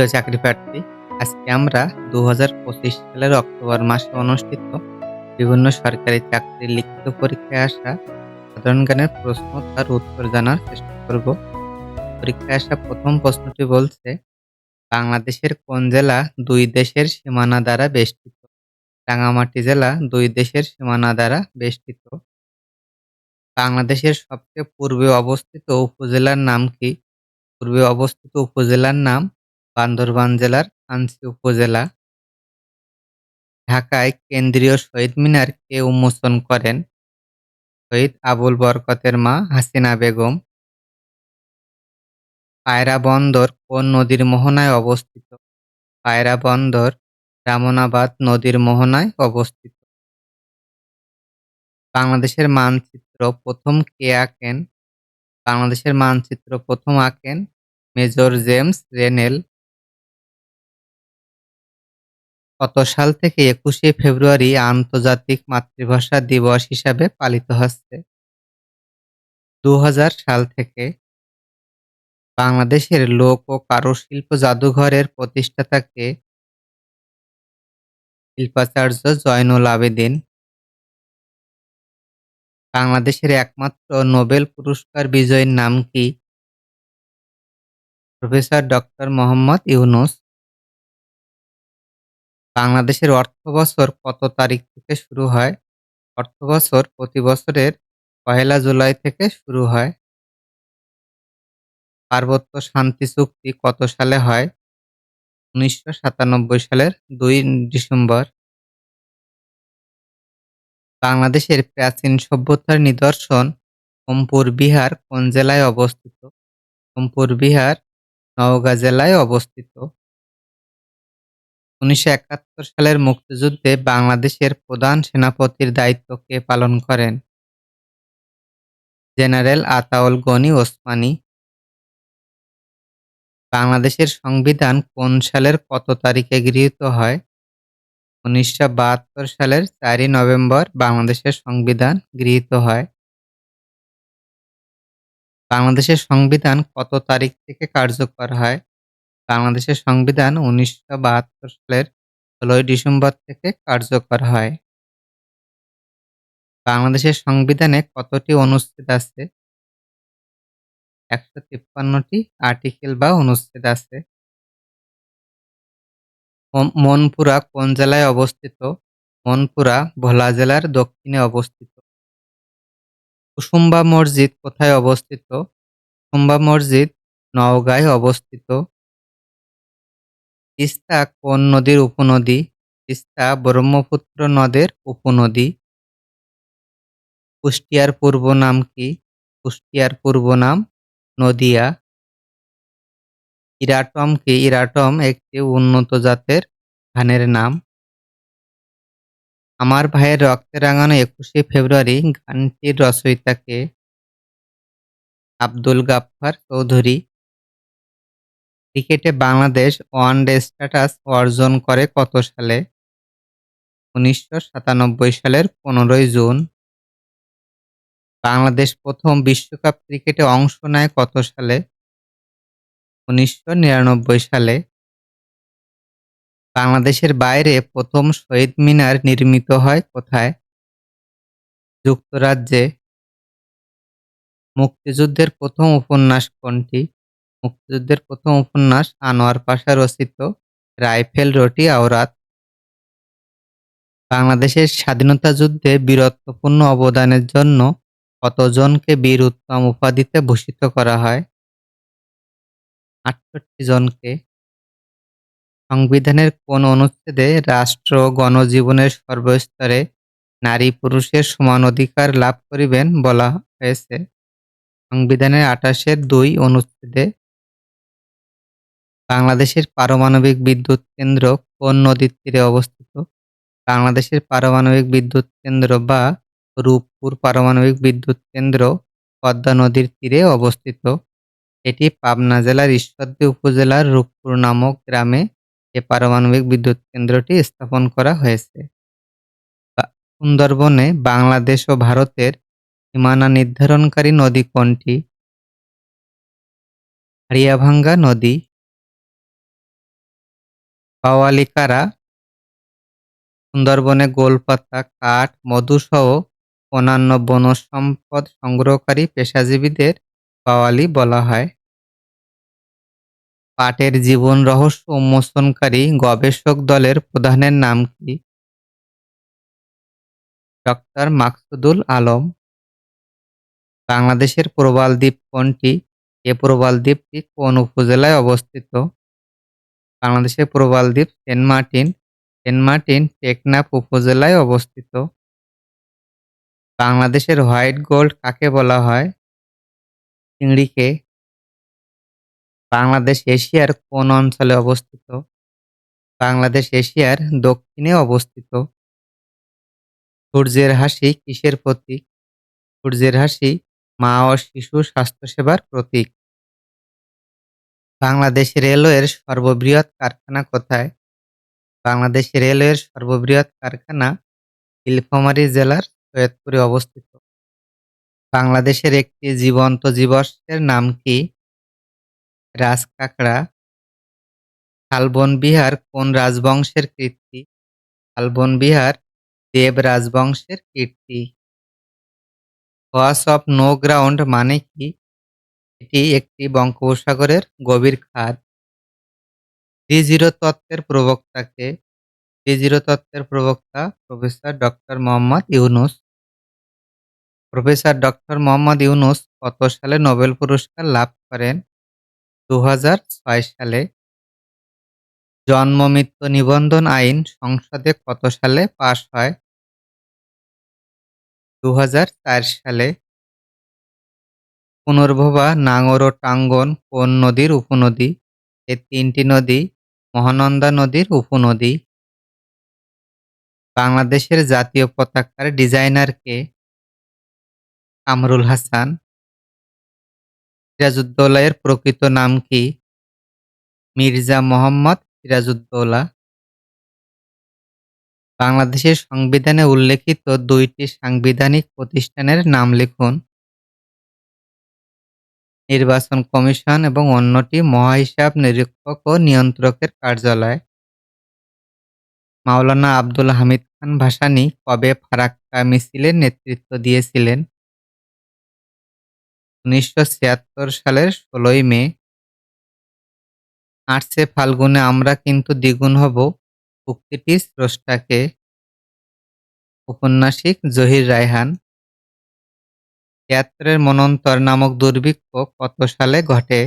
প্রিয় চাকরি প্রার্থী। আজকে আমরা দু হাজার পঁচিশ সালের অক্টোবর মাসে অনুষ্ঠিত বিভিন্ন সরকারি চাকরির লিখিত পরীক্ষায় আসা সাধারণ জ্ঞানের প্রশ্ন তার উত্তর জানার চেষ্টা করব। পরীক্ষায় আসা প্রথম প্রশ্নটি বলছে, বাংলাদেশের কোন জেলা দুই দেশের সীমানা দ্বারা বেষ্টিত? রাঙামাটি জেলা দুই দেশের সীমানা দ্বারা বেষ্টিত? বাংলাদেশের সবচেয়ে পূর্বে অবস্থিত উপজেলার নাম কি? পূর্বে অবস্থিত উপজেলার নাম বান্দরবান জেলার কাঞ্চি উপজেলা। ঢাকায় কেন্দ্রীয় শহীদ মিনার কে উন্মোচন করেন শহীদ আবুল বরকতের মা হাসিনা বেগম। পায়রা বন্দর কোন নদীর মোহনায় অবস্থিত। পায়রা বন্দর রামনাবাদ নদীর মোহনায় অবস্থিত। বাংলাদেশের মানচিত্র প্রথম কে আঁকেন? বাংলাদেশের মানচিত্র প্রথম আঁকেন মেজর জেমস রেনেল কত সাল থেকে একুশে ফেব্রুয়ারি আন্তর্জাতিক মাতৃভাষা দিবস হিসাবে পালিত হচ্ছে। দু হাজার সাল থেকে বাংলাদেশের লোক ও কারুশিল্প জাদুঘরের প্রতিষ্ঠাতাকে শিল্পাচার্য জয়নুল আবেদিন, বাংলাদেশের একমাত্র নোবেল পুরস্কার বিজয়ীর নাম কি? প্রফেসর ডক্টর মোহাম্মদ ইউনুস বাংলাদেশের অর্থবছর কত তারিখ থেকে শুরু হয়? অর্থবছর প্রতি বছরের পহেলা জুলাই থেকে শুরু হয়। পার্বত্য শান্তি চুক্তি কত সালে হয়? উনিশশো সাতানব্বই সালের দুই ডিসেম্বর। বাংলাদেশের প্রাচীন সভ্যতার নিদর্শন সোমপুর বিহার কোন জেলায় অবস্থিত? সোমপুর বিহার নওগাঁ জেলায় অবস্থিত। উনিশশো একাত্তর সালের মুক্তিযুদ্ধে বাংলাদেশের প্রধান সেনাপতির দায়িত্ব কে পালন করেন? জেনারেল আতাউল গনি ওসমানী। বাংলাদেশের সংবিধান কোন সালের কত তারিখে গৃহীত হয়? উনিশশো বাহাত্তর সালের চারই নভেম্বর বাংলাদেশের সংবিধান গৃহীত হয়। বাংলাদেশের সংবিধান কত তারিখ থেকে কার্যকর হয়? বাংলাদেশের সংবিধান উনিশশো বাহাত্তর সালের ষোলোই ডিসেম্বর থেকে কার্যকর হয়। বাংলাদেশের সংবিধানে কতটি অনুচ্ছেদ আছে? একশো তিপ্পান্নটি আর্টিকেল বা অনুচ্ছেদ আছে। মনপুরা কোন জেলায় অবস্থিত? মনপুরা ভোলা জেলার দক্ষিণে অবস্থিত। কুসুম্বা মসজিদ কোথায় অবস্থিত? কুসুম্বা মসজিদ নওগাঁয় অবস্থিত। তিস্তা কোন নদীর উপনদী? তিস্তা ব্রহ্মপুত্র নদের উপনদী। কুষ্টিয়ার পূর্ব নাম কি? কুষ্টিয়ার পূর্ব নাম নদিয়া। ইরাটম কি? ইরাটম একটি উন্নত জাতের ধানের নাম। আমার ভাইয়ের রক্তে রাঙানো একুশে ফেব্রুয়ারি গানটির রচয়িতাকে আব্দুল গাফফার চৌধুরী। ক্রিকেটে বাংলাদেশ ওয়ানডে স্ট্যাটাস অর্জন করে কত সালে? উনিশশো সাতানব্বই সালের পনেরোই জুন। বাংলাদেশ প্রথম বিশ্বকাপ ক্রিকেটে অংশ নেয় কত সালে? উনিশশো নিরানব্বই সালে। বাংলাদেশের বাইরে প্রথম শহীদ মিনার নির্মিত হয় কোথায়? যুক্তরাজ্যে। মুক্তিযুদ্ধের প্রথম উপন্যাস কোনটি? মুক্তিযুদ্ধের প্রথম উপন্যাস আনোয়ার পাশা রচিত রাইফেল, রটি, আওরাত। বাংলাদেশের স্বাধীনতা যুদ্ধে বীরত্বপূর্ণ অবদানের জন্য কতজনকে বীর উত্তম উপাধিতে ভূষিত করা হয়? আটষট্টি জনকে। সংবিধানের কোন অনুচ্ছেদে রাষ্ট্র গণজীবনের সর্বস্তরে নারী পুরুষের সমান অধিকার লাভ করিবেন বলা হয়েছে? সংবিধানের আঠাশের দুই অনুচ্ছেদে বাংলাদেশের পারমাণবিক বিদ্যুৎ কেন্দ্র কোন নদীর তীরে অবস্থিত? বাংলাদেশের পারমাণবিক বিদ্যুৎ কেন্দ্র বা রূপপুর পারমাণবিক বিদ্যুৎ কেন্দ্র পদ্মা নদীর তীরে অবস্থিত। এটি পাবনা জেলার ঈশ্বরদী উপজেলার রূপপুর নামক গ্রামে এ পারমাণবিক বিদ্যুৎ কেন্দ্রটি স্থাপন করা হয়েছে। সুন্দরবনে বাংলাদেশ ও ভারতের সীমানা নির্ধারণকারী নদী কোনটি? হাড়িয়াভাঙ্গা নদী কাওয়ালি কারা সুন্দরবনে গোলপাতা, কাঠ, মধুসহ অন্যান্য বনজ সম্পদ সংগ্রহকারী পেশাজীবীদের কাওয়ালি বলা হয়। পাটের জীবন রহস্য উন্মোচনকারী গবেষক দলের প্রধানের নাম কি? ডক্টর মাকসুদুল আলম। বাংলাদেশের প্রবাল দ্বীপ কোনটি? এ প্রবাল দ্বীপটি কোন উপজেলায় অবস্থিত? বাংলাদেশের প্রবাল দ্বীপ Saint Martin. Saint Martin Teknaf উপজেলায় অবস্থিত। বাংলাদেশের হোয়াইট গোল্ড কাকে বলা হয়? চিংড়িকে। বাংলাদেশ এশিয়ার কোন অঞ্চলে অবস্থিত? বাংলাদেশ এশিয়ার দক্ষিণে অবস্থিত। সূর্যের হাসি কিসের প্রতীক? সূর্যের হাসি মা ও শিশু স্বাস্থ্যসেবার প্রতীক। বাংলাদেশ রেলওয়ের সর্ববৃহৎ কারখানা কোথায়? বাংলাদেশ রেলওয়ের সর্ববৃহৎ কারখানা নীলফামারী জেলার সৈয়দপুরে অবস্থিত। বাংলাদেশের একটি জীবন্ত জীবাশ্মের নাম কি? রাজকাঁকড়া। শালবন বিহার কোন রাজবংশের কীর্তি? শালবন বিহার দেব রাজবংশের কীর্তি। হোয়াস অফ নো গ্রাউন্ড মানে কি? এটি একটি বঙ্গোপসাগরের গভীর খাদ। ডি-জিরো তত্ত্বের প্রবক্তা কে? ডি-জিরো তত্ত্বের প্রবক্তা professor doctor Mohammad Yunus professor doctor Mohammad Yunus কত সালে নোবেল পুরস্কার লাভ করেন? দুহাজার ছয় সালে। জন্ম-মৃত্যু নিবন্ধন আইন সংসদে কত সালে পাশ হয়? দু হাজার চার সালে। পুনর্ভবা, নাঙ্গর ও টাঙ্গন কোন নদীর উপনদী? এ তিনটি নদী মহানন্দা নদীর উপনদী। বাংলাদেশের জাতীয় পতাকার ডিজাইনার কে? কামরুল হাসান। সিরাজউদ্দৌলা এর প্রকৃত নাম কি? মির্জা মোহাম্মদ সিরাজউদ্দৌলা। বাংলাদেশের সংবিধানে উল্লেখিত দুইটি সাংবিধানিক প্রতিষ্ঠানের নাম লিখুন। নির্বাচন কমিশন এবং অন্যটি মহাহিসাব নিরীক্ষক ও নিয়ন্ত্রকের কার্যালয়। মাওলানা আব্দুল হামিদ খান ভাসানী কবে ফারাক্কা মিছিলের নেতৃত্ব দিয়েছিলেন? উনিশশো ছিয়াত্তর সালের ষোলোই মে। আসছে ফাল্গুনে আমরা কিন্তু দ্বিগুণ হব উক্তিটির স্রষ্টা কে? ঔপন্যাসিক জহির রায়হান। তিয়াত্তরের মনন্তর নামক দুর্ভিক্ষ কত সালে ঘটে?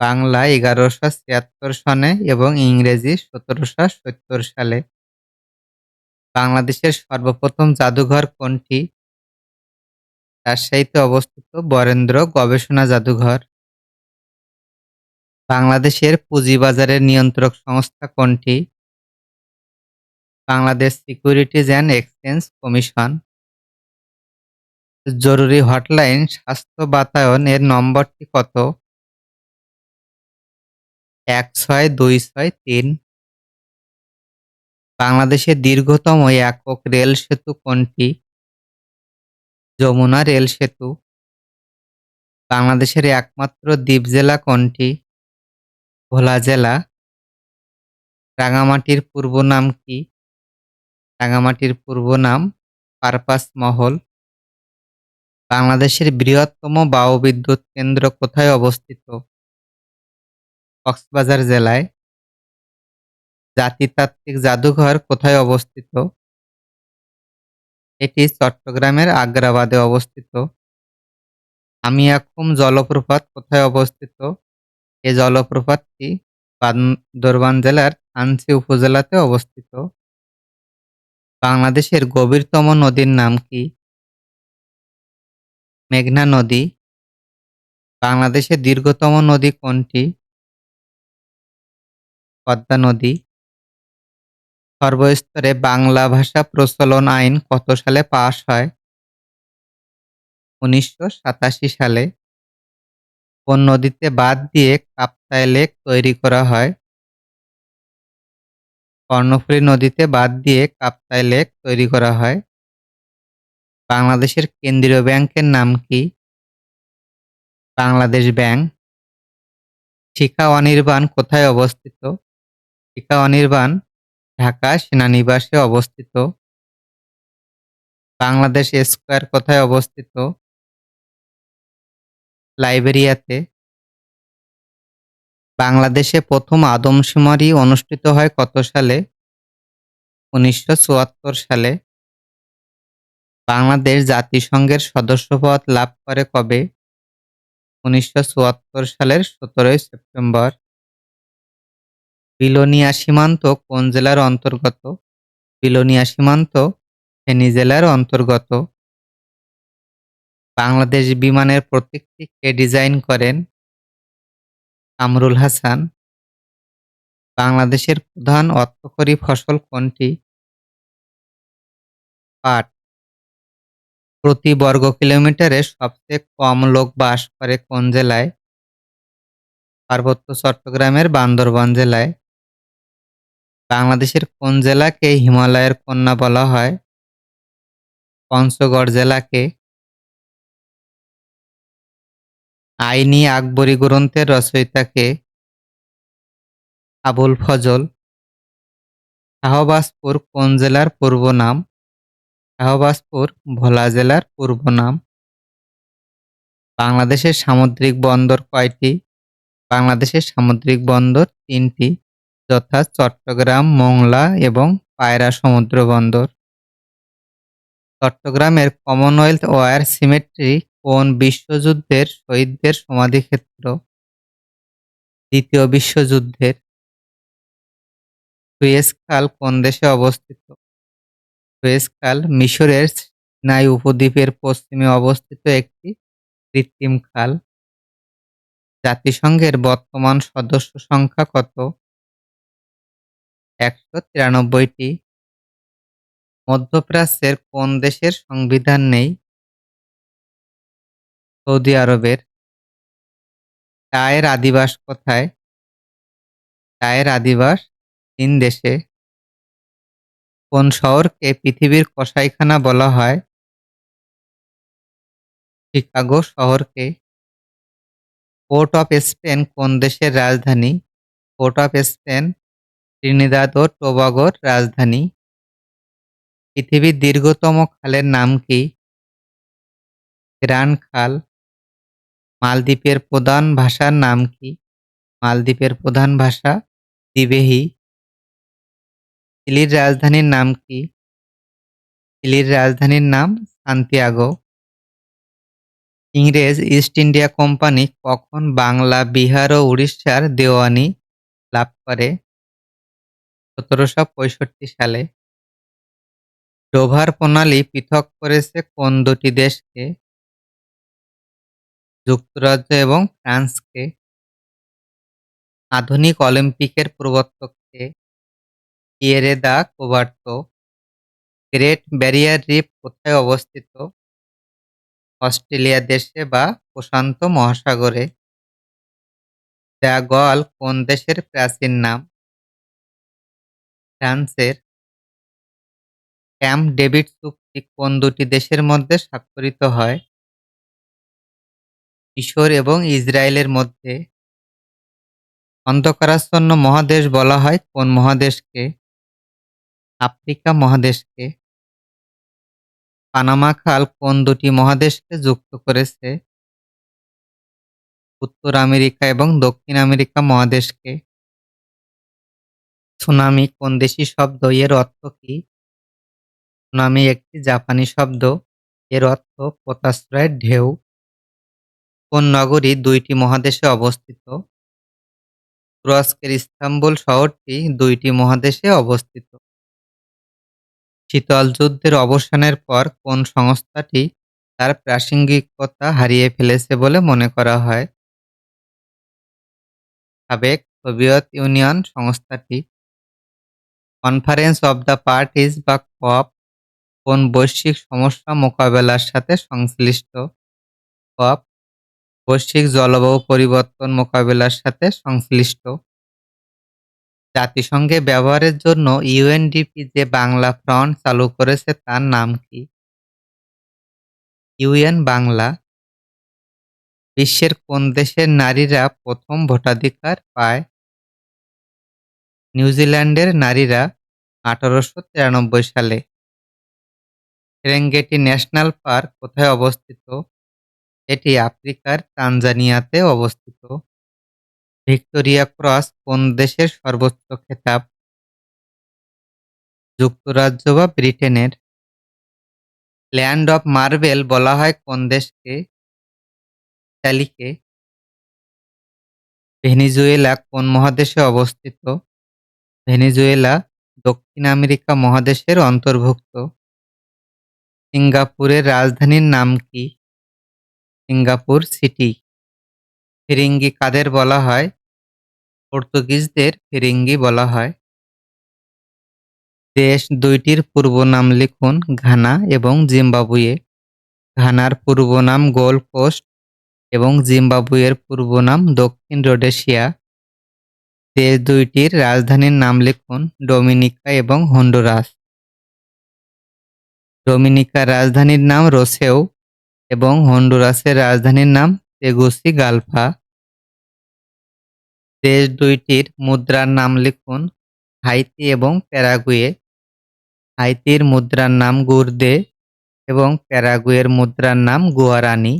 বাংলা এগারোশো ছিয়াত্তর সনে এবং ইংরেজি সতেরোশো সত্তর সালে। বাংলাদেশের সর্বপ্রথম জাদুঘর কোনটি? রাজশাহীতে অবস্থিত বরেন্দ্র গবেষণা জাদুঘর। বাংলাদেশের পুঁজিবাজারের নিয়ন্ত্রক সংস্থা কোনটি? Bangladesh securities and exchange commission. জরুরি হটলাইন, স্বাস্থ্য বাতায়ন এর নম্বরটি কত? এক ছয় দুই ছয় তিন। বাংলাদেশের দীর্ঘতম একক রেল সেতু কোনটি? যমুনা রেল সেতু। বাংলাদেশের একমাত্র দ্বীপ জেলা কোনটি? ভোলা জেলা। রাঙামাটির পূর্ব নাম কি? রাঙামাটির পূর্ব নাম পারপাস মহল। বাংলাদেশের বৃহত্তম বায়ুবিদ্যুৎ কেন্দ্র কোথায় অবস্থিত? কক্সবাজার জেলায়। জাতিতাত্ত্বিক জাদুঘর কোথায় অবস্থিত? এটি চট্টগ্রামের আগ্রাবাদে অবস্থিত। আমিয়াখুম জলপ্রপাত কোথায় অবস্থিত? এ জলপ্রপাতটি বান্দরবান জেলার আনসি উপজেলাতে অবস্থিত। বাংলাদেশের গভীরতম নদীর নাম কি? মেঘনা নদী। বাংলাদেশের দীর্ঘতম নদী কোনটি? পদ্মা নদী। সর্বস্তরে বাংলা ভাষা প্রচলন আইন কত সালে পাস হয়? উনিশশো সাতাশি সালে। কোন নদীতে বাঁধ দিয়ে কাপ্তায় লেক তৈরি করা হয়? কর্ণফুলী নদীতে বাঁধ দিয়ে কাপ্তায় লেক তৈরি করা হয়। বাংলাদেশের কেন্দ্রীয় ব্যাংকের নাম কি? বাংলাদেশ ব্যাংক। শিখা অনির্বাণ কোথায় অবস্থিত? শিখা অনির্বাণ, ঢাকা সেনানিবাসে অবস্থিত। বাংলাদেশ স্কোয়ার কোথায় অবস্থিত? লাইবেরিয়াতে। বাংলাদেশে প্রথম আদমশুমারি অনুষ্ঠিত হয় কত সালে? উনিশশো চুয়াত্তর সালে। বাংলাদেশ জাতিসংঘের সদস্যপদ লাভ করে কবে? উনিশশো চুয়াত্তর সালের সতেরোই সেপ্টেম্বর। বিলোনিয়া সীমান্ত কোন জেলার অন্তর্গত? বিলোনিয়া সীমান্ত ফেনী জেলার অন্তর্গত। বাংলাদেশ বিমানের প্রতীকটি কে ডিজাইন করেন? কামরুল হাসান। বাংলাদেশের প্রধান অর্থকরী ফসল কোনটি? পাট। প্রতি বর্গ কিলোমিটারে সবচেয়ে কম লোক বাস করে কোন জেলায়? পার্বত্য চট্টগ্রামের বান্দরবান জেলায়। বাংলাদেশের কোন জেলাকে হিমালয়ের কন্যা বলা হয়? পঞ্চগড় জেলাকে। আইনি আকবরী গ্রন্থের রচয়িতাকে আবুল ফজল। শাহবাজপুর কোন জেলার পূর্ব নাম? শাহবাজপুর ভোলা জেলার পূর্ব নাম। বাংলাদেশের সামুদ্রিক বন্দর কয়টি? বাংলাদেশের সামুদ্রিক বন্দর তিনটি যথা চট্টগ্রাম, মোংলা এবং পায়রা সমুদ্র বন্দর। চট্টগ্রামের কমনওয়েলথ ওয়ার সিমেট্রি কোন বিশ্বযুদ্ধের শহীদদের সমাধিক্ষেত্র? দ্বিতীয় বিশ্বযুদ্ধের। সুয়েজ খাল কোন দেশে অবস্থিত? সুয়েজ খাল মিশরের সিনাই উপদ্বীপের পশ্চিমে অবস্থিত একটি কৃত্রিম খাল। জাতিসংঘের বর্তমান সদস্য সংখ্যা কত? একশো তিরানব্বইটি। মধ্যপ্রাচ্যের কোন দেশের সংবিধান নেই? সৌদি আরবের। চায়ের আদিবাস কোথায়? চায়ের আদিবাস চীন দেশে। কোন শহরকে পৃথিবীর কসাইখানা বলা হয়? শিকাগো শহরকে। পোর্ট অফ স্পেন কোন দেশের রাজধানী? পোর্ট অফ স্পেন, ত্রিনিদাদ ও টোবাগোর রাজধানী। পৃথিবীর দীর্ঘতম খালের নাম কি? গ্রান্ড খাল। মালদ্বীপের প্রধান ভাষার নাম কি? মালদ্বীপের প্রধান ভাষা দিবেহি। চিলির রাজধানীর নাম কি? চিলির রাজধানীর নাম সান্তিয়াগো। ইংরেজ ইস্ট ইন্ডিয়া কোম্পানি কখন বাংলা, বিহার ও উড়িষ্যার দেওয়ানি লাভ করে? সতেরোশো পঁয়ষট্টি সালে। ডোভার প্রণালী পৃথক করেছে কোন দুটি দেশকে? যুক্তরাজ্য এবং ফ্রান্সকে। আধুনিক অলিম্পিকের প্রবর্তক? Pierre de Coubertin. Great Barrier Reef কোথায় অবস্থিত? অস্ট্রেলিয়া দেশে বা প্রশান্ত মহাসাগরে। দ্য গল কোন দেশের প্রাচীন নাম? ফ্রান্সের। ক্যাম্প ডেভিড চুক্তি কোন দুটি দেশের মধ্যে স্বাক্ষরিত হয়? মিশর এবং ইসরায়েলের মধ্যে। অন্ধকারাচ্ছন্ন মহাদেশ বলা হয় কোন মহাদেশকে? আফ্রিকা মহাদেশকে। পানামা খাল কোন দুটি মহাদেশকে যুক্ত করেছে? উত্তর আমেরিকা এবং দক্ষিণ আমেরিকা মহাদেশকে। সুনামি কোন দেশি শব্দ, এর অর্থ কি? সুনামি একটি জাপানি শব্দ, এর অর্থ পোতাশ্রয়ের ঢেউ। কোন নগরী দুইটি মহাদেশে অবস্থিত? তুরস্কের ইস্তাম্বুল শহরটি দুইটি মহাদেশে অবস্থিত। শীতল যুদ্ধের অবসানের পর কোন সংস্থাটি তার প্রাসঙ্গিকতা হারিয়ে ফেলেছে বলে মনে করা হয়? সাবেক সোভিয়েত ইউনিয়ন সংস্থাটি। কনফারেন্স অব দ্য পার্টিজ বা কপ কোন বৈশ্বিক সমস্যা মোকাবেলার সাথে সংশ্লিষ্ট? কপ বৈশ্বিক জলবায়ু পরিবর্তন মোকাবেলার সাথে সংশ্লিষ্ট। জাতিসংঘে ব্যবহারের জন্য ইউএনডিপি যে বাংলা ফ্রন্ট চালু করেছে তার নাম কি? ইউএন বাংলা। বিশ্বের কোন দেশের নারীরা প্রথম ভোটাধিকার পায়? নিউজিল্যান্ডের নারীরা আঠারোশো তিরানব্বই সালে সেরেঙ্গেটি ন্যাশনাল পার্ক কোথায় অবস্থিত এটি আফ্রিকার তানজানিয়াতে অবস্থিত ভিক্টোরিয়া ক্রস কোন দেশের সর্বোচ্চ খেতাব? যুক্তরাজ্য বা ব্রিটেনের? ল্যান্ড অফ মার্বেল বলা হয় কোন দেশকে? ইতালিকে? ভেনিজুয়েলা কোন মহাদেশে অবস্থিত? ভেনিজুয়েলা দক্ষিণ আমেরিকা মহাদেশের অন্তর্ভুক্ত। সিঙ্গাপুরের রাজধানীর নাম কি? Singapore City. ফিরিঙ্গি কাদের বলা হয়? পর্তুগিজদের ফিরিঙ্গি বলা হয়। দেশ দুইটির পূর্ব নাম লিখুন ঘানা এবং জিম্বাবুয়ে। ঘানার পূর্ব নাম গোল কোস্ট এবং জিম্বাবুয়ের পূর্ব নাম দক্ষিণ রোডেশিয়া। দেশ দুইটির রাজধানীর নাম লিখুন ডোমিনিকা এবং হন্ডুরাস। ডোমিনিকার রাজধানীর নাম রোসেও এবং হন্ডুরাসের রাজধানীর নাম তেগুসি গালফা। দেশ দুইটির মুদ্রার নাম লিখুন হাইতি এবং প্যারাগুয়ে। হাইতির মুদ্রার নাম গুরদে এবং প্যারাগুয়ের মুদ্রার নাম গুয়ারানি।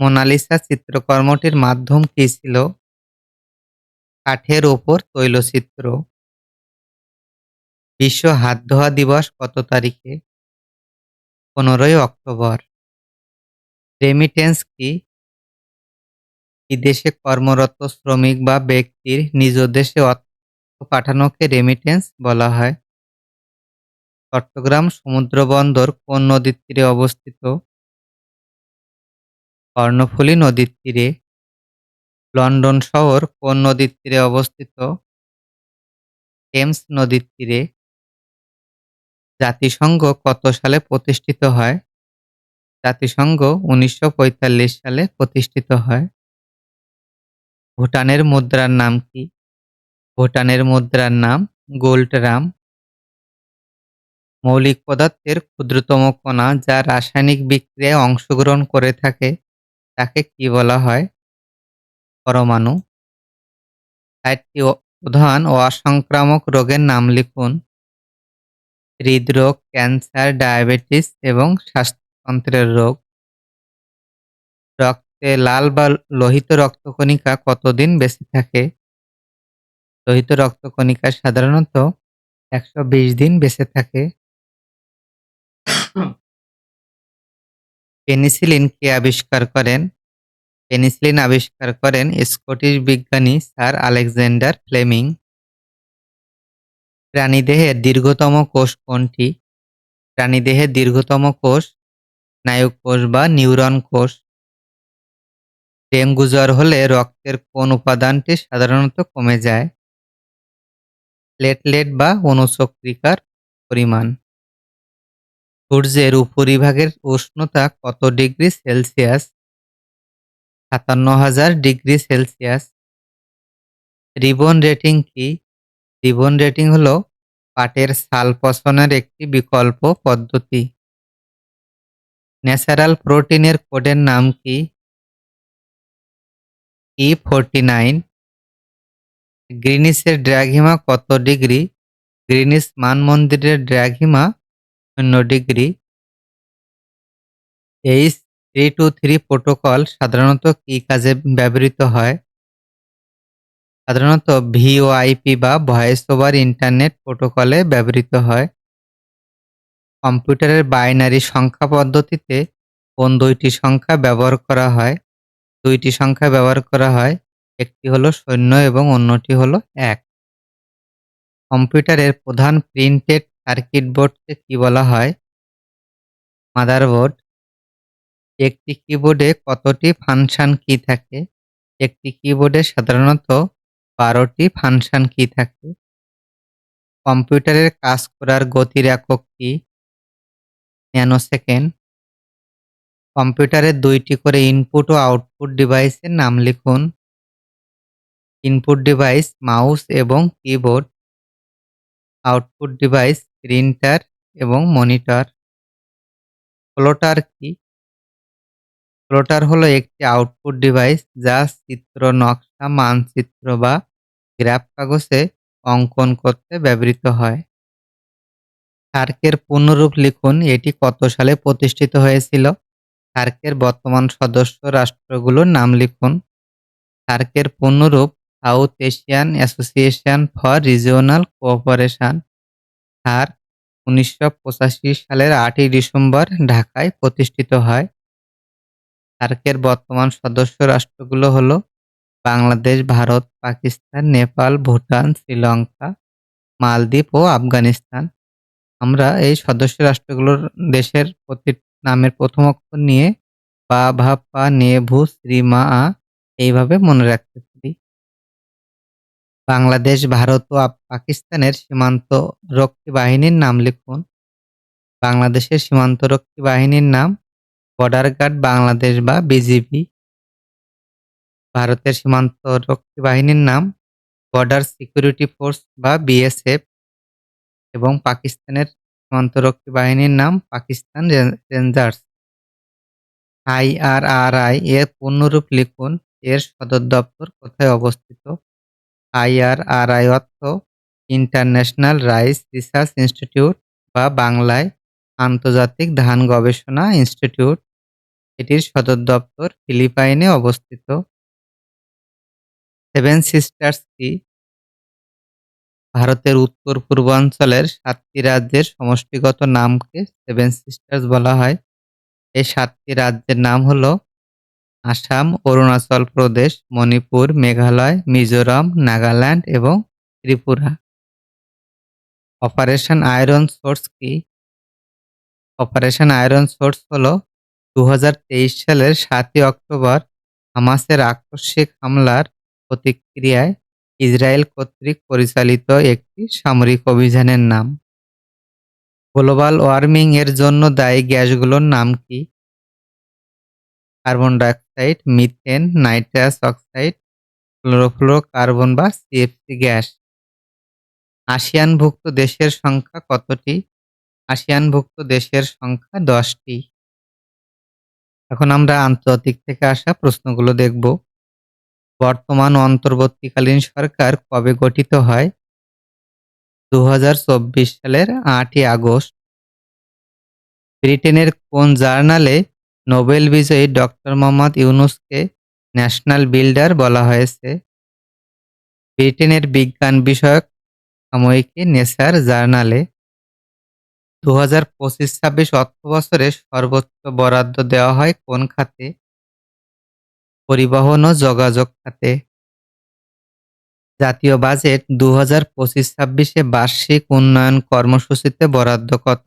মোনালিসা চিত্রকর্মটির মাধ্যম কি ছিল? কাঠের ওপর তৈলচিত্র। বিশ্ব হাত ধোয়া দিবস কত তারিখে? পনেরোই অক্টোবর। রেমিটেন্স কি? বিদেশে কর্মরত শ্রমিক বা ব্যক্তির নিজ দেশে অর্থ পাঠানোকে রেমিটেন্স বলা হয়? চট্টগ্রাম সমুদ্র বন্দর কোন নদীর তীরে অবস্থিত? কর্ণফুলী নদীর তীরে। লন্ডন শহর কোন নদীর তীরে অবস্থিত? টেমস নদীর তীরে। জাতিসংঘ কত সালে প্রতিষ্ঠিত হয়? জাতিসংঘ উনিশশো পঁয়তাল্লিশ সালে প্রতিষ্ঠিত হয়। ভুটানের মুদ্রার নাম কি? ভুটানের মুদ্রার নাম গোল্ড রাম মৌলিক পদার্থের ক্ষুদ্রতম কণা যা রাসায়নিক বিক্রিয়ায় অংশগ্রহণ করে থাকে, তাকে কি বলা হয়? পরমাণু। চারটি প্রধান ও অসংক্রামক রোগের নাম লিখুন। হৃদরোগ, ক্যান্সার, ডায়াবেটিস এবং শ্বাসতন্ত্রের রোগ। রক্তে লাল বা লোহিত রক্তকণিকা কতদিন বেঁচে থাকে? লোহিত রক্তকণিকা সাধারণত একশো বিশ দিন বেঁচে থাকে। পেনিসিলিন কে আবিষ্কার করেন? পেনিসিলিন আবিষ্কার করেন স্কটিশ বিজ্ঞানী স্যার আলেকজান্ডার ফ্লেমিং। প্রাণীদেহের দীর্ঘতম কোষ কোনটি? প্রাণীদেহের দীর্ঘতম কোষ স্নায়ুক কোষ বা নিউরন কোষ। ডেঙ্গু জ্বর হলে রক্তের কোন উপাদানটি সাধারণত কমে যায়? প্লেটলেট বা অনুচক্রিকার পরিমাণ। সূর্যের উপরিভাগের উষ্ণতা কত ডিগ্রি সেলসিয়াস? সাতান্ন হাজার ডিগ্রি সেলসিয়াস। রিবন রেটিং কি? রিবন রেটিং হল পাটের সাল পচনের একটি বিকল্প পদ্ধতি। ন্যাচারাল প্রোটিনের কোডের নাম কি? ই ফোরটি নাইন গ্রিনিসের ড্র্যাগহিমা কত ডিগ্রি? গ্রিনিস মানমন্দিরের ড্র্যাগহিমা শূন্য degree. H three two three protocol সাধারণত কি কাজে ব্যবহৃত হয়? সাধারণত ভিওআইপি বা ভয়েস ওভার ইন্টারনেট প্রোটোকলে ব্যবহৃত হয়। কম্পিউটারের বাইনারি সংখ্যা পদ্ধতিতে কোন দুইটি সংখ্যা ব্যবহার করা হয়? দুইটি সংখ্যা ব্যবহার করা হয়, একটি হলো শূন্য এবং অন্যটি হলো এক। কম্পিউটারের প্রধান প্রিন্টেড সার্কিট বোর্ডকে কি বলা হয়? মাদারবোর্ড একটি কিবোর্ডে কতটি ফাংশন কি থাকে? একটি কিবোর্ডে সাধারণত বারোটি ফাংশন কি থাকে? কম্পিউটারের কাজ করার গতির একক কি? ন্যানোসেকেন্ড। কম্পিউটারের দুইটি করে ইনপুট ও আউটপুট ডিভাইসের নাম লিখুন। ইনপুট ডিভাইস মাউস এবং কিবোর্ড আউটপুট ডিভাইস প্রিন্টার এবং মনিটর ফ্লোটার কি? ফ্লোটার হলো একটি আউটপুট ডিভাইস যা চিত্র, নকশা, মানচিত্র বা গ্রাফ কাগজে অঙ্কন করতে ব্যবহৃত হয়। সার্কের পূর্ণরূপ লিখুন এটি কত সালে প্রতিষ্ঠিত হয়েছিল? সার্কের বর্তমান সদস্য রাষ্ট্রগুলোর নাম লিখুন। সার্কের পূর্ণরূপ South Asian Association for Regional Cooperation. SAARC উনিশশো সালের আটই ডিসেম্বর ঢাকায় প্রতিষ্ঠিত হয়। সার্কের বর্তমান সদস্য রাষ্ট্রগুলো হলো বাংলাদেশ, ভারত, পাকিস্তান, নেপাল, ভুটান, শ্রীলঙ্কা, মালদ্বীপ ও আফগানিস্তান। আমরা এই সদস্য রাষ্ট্রগুলোর দেশের প্রতি নামের প্রথম অক্ষর নিয়ে বা, ভা, পা, নে, ভু, শ্রী, মা, আ এইভাবে মনে রাখতে পারি। বাংলাদেশ, ভারত ও পাকিস্তানের সীমান্তরক্ষী বাহিনীর নাম লিখুন। বাংলাদেশের সীমান্তরক্ষী বাহিনীর নাম বর্ডার গার্ড বাংলাদেশ বা বিজিবি। ভারতের সীমান্তরক্ষী বাহিনীর নাম বর্ডার সিকিউরিটি ফোর্স বা বিএসএফ এবং পাকিস্তানের সীমান্তরক্ষী বাহিনীর নাম পাকিস্তান রেঞ্জার্স। আইআরআরআই এর পূর্ণরূপ লিখুন। এর সদর দপ্তর কোথায় অবস্থিত? আইআরআরআই অর্থ ইন্টারন্যাশনাল রাইস রিসার্চ ইনস্টিটিউট বা বাংলায় আন্তর্জাতিক ধান গবেষণা ইনস্টিটিউট। এটির সদর দপ্তর ফিলিপাইনে অবস্থিত। সেভেন সিস্টার্স কি? ভারতের উত্তর-পূর্বাঞ্চলের সাতটি রাজ্যের সমষ্টিগত নামকে সেভেন সিস্টার্স বলা হয়। এই সাতটি রাজ্যের নাম হল আসাম, অরুণাচল প্রদেশ, মণিপুর, মেঘালয়, মিজোরাম, নাগাল্যান্ড এবং ত্রিপুরা। অপারেশন আয়রন সোর্স কি? অপারেশন আয়রন সোর্স হল দু হাজার তেইশ সালের সাতই অক্টোবর হামাসের আকস্মিক হামলার প্রতিক্রিয়ায় ইসরায়েল কর্তৃক পরিচালিত একটি সামরিক অভিযানের নাম। গ্লোবাল ওয়ার্মিং এর জন্য দায়ী গ্যাসগুলোর নাম কি? Carbon dioxide, methane, nitrous oxide, chlorofluorocarbon বা সিএফসি গ্যাস। আসিয়ানভুক্ত দেশের সংখ্যা কতটি? আসিয়ানভুক্ত দেশের সংখ্যা দশটি। এখন আমরা আন্তর্জাতিক থেকে আসা প্রশ্নগুলো দেখব। বর্তমান অন্তর্বর্তীকালীন সরকার কবে গঠিত হয়? দু হাজার চব্বিশ সালের আটই আগস্ট। ব্রিটেনের কোন জার্নালে নোবেল বিজয়ী ডক্টর মোহাম্মদ ইউনুসকে ন্যাশনাল বিল্ডার বলা হয়েছে? ব্রিটেনের বিজ্ঞান বিষয়ক সাময়িকী নেচার জার্নালে। দু হাজার পঁচিশ ছাব্বিশ অর্থবছরে সর্বোচ্চ বরাদ্দ দেওয়া হয় কোন খাতে? পরিবহন ও যোগাযোগ খাতে। জাতীয় বাজেট দু হাজার পঁচিশ ছাব্বিশে বার্ষিক উন্নয়ন কর্মসূচিতে বরাদ্দ কত?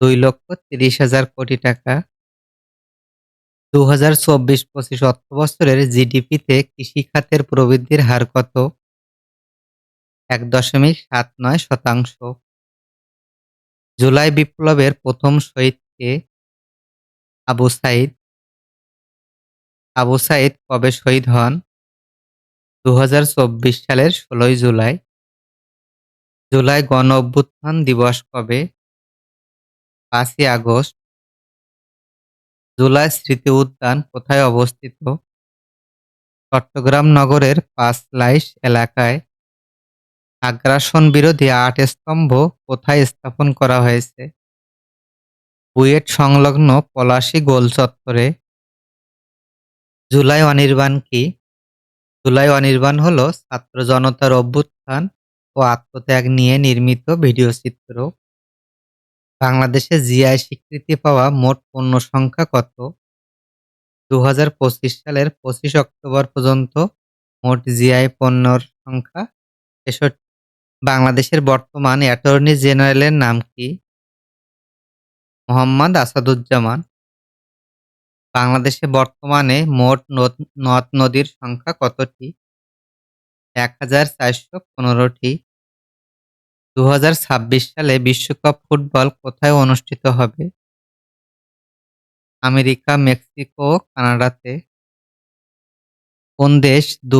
দুই লক্ষ তিরিশ হাজার কোটি টাকা। দু হাজার চব্বিশ পঁচিশ অর্থবছরের জিডিপিতে কৃষি খাতের প্রবৃদ্ধির হার কত? এক দশমিক সাত নয় শতাংশ। জুলাই বিপ্লবের প্রথম শহীদ কে? আবু সাইদ। আবু সাইদ কবে শহীদ হন? দু সালের ষোলোই জুলাই। জুলাই গণ অভ্যুত্থান দিবস কবে? পাঁচই আগস্ট। জুলাই স্মৃতি উদ্যান কোথায় অবস্থিত? চট্টগ্রাম নগরের পাঁচলাইশ এলাকায়। আগ্রাসন বিরোধী আট স্তম্ভ কোথায় স্থাপন করা হয়েছে? বুয়েট সংলগ্ন পলাশী গোল চত্বরে। জুলাই অনির্বাণ কি? জুলাই অনির্বাণ হল ছাত্র জনতার অভ্যুত্থান ও আত্মত্যাগ নিয়ে নির্মিত ভিডিও চিত্র। বাংলাদেশে জিআই স্বীকৃতি পাওয়া মোট পণ্য সংখ্যা কত? দু হাজার পঁচিশ সালের পঁচিশ অক্টোবর পর্যন্ত মোট জিআই পণ্যর সংখ্যা তেষট্টি। বাংলাদেশের বর্তমান অ্যাটর্নি জেনারেলের নাম কি? মোহাম্মদ আসাদুজ্জামান। বাংলাদেশে বর্তমানে মোট নদ-নদীর সংখ্যা কতটি? এক হাজার চারশো পনেরোটি। দু হাজার ছাব্বিশ সালে বিশ্বকাপ ফুটবল কোথায় অনুষ্ঠিত হবে? আমেরিকা, মেক্সিকো কানাডাতে। কোন দেশ দু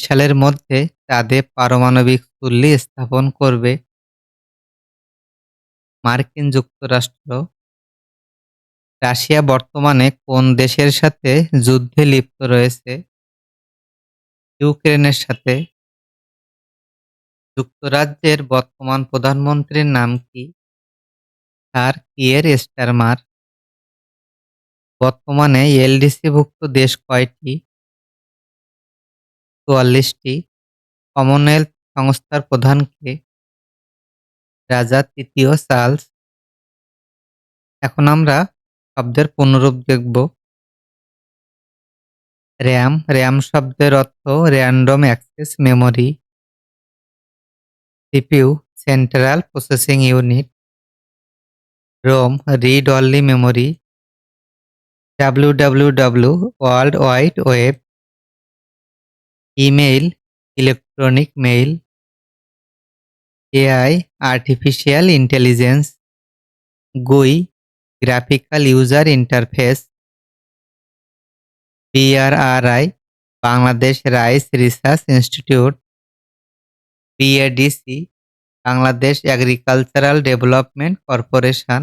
সালের মধ্যে চাঁদে পারমাণবিক চুল্লি স্থাপন করবে? মার্কিন যুক্তরাষ্ট্র। রাশিয়া বর্তমানে কোন দেশের সাথে যুদ্ধে লিপ্ত রয়েছে? ইউক্রেনের সাথে। যুক্তরাজ্যের বর্তমান প্রধানমন্ত্রীর নাম কি? স্যার কিয়ের স্টারমার বর্তমানে এলডিসিভুক্ত দেশ কয়টি? চুয়াল্লিশটি। কমনওয়েলথ সংস্থার প্রধানকে রাজা তৃতীয় চার্লস। এখন আমরা শব্দের পুনরূপ দেখব। র্যাম র্যাম শব্দের অর্থ random access memory. CPU, central processing unit. ROM, read only memory. WWW world wide web. Email, electronic mail. AI, artificial intelligence. GUI graphical user interface BRRI Bangladesh rice research institute BADC Bangladesh agricultural development corporation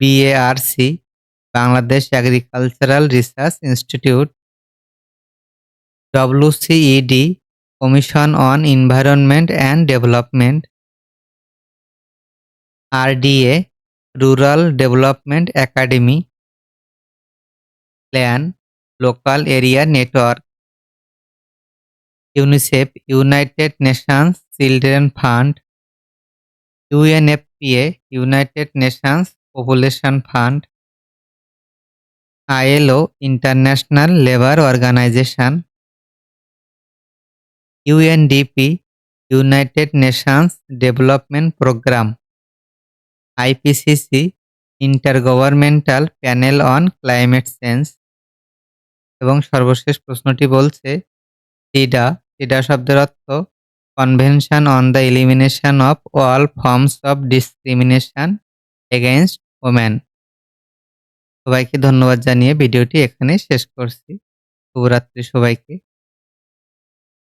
BARC Bangladesh agricultural research institute WCED commission on environment and development RDA rural development academy LAN local area network UNICEF United Nations children fund UNFPA United Nations population fund ILO international labour organisation UNDP United Nations development programme IPCC intergovernmental panel on climate change. এবং সর্বশেষ প্রশ্নটি বলছে CEDAW CEDAW শব্দের অর্থ convention on the elimination of all forms of discrimination against woman সবাইকে ধন্যবাদ জানিয়ে ভিডিওটি এখানে শেষ করছি। শুভরাত্রি সবাইকে।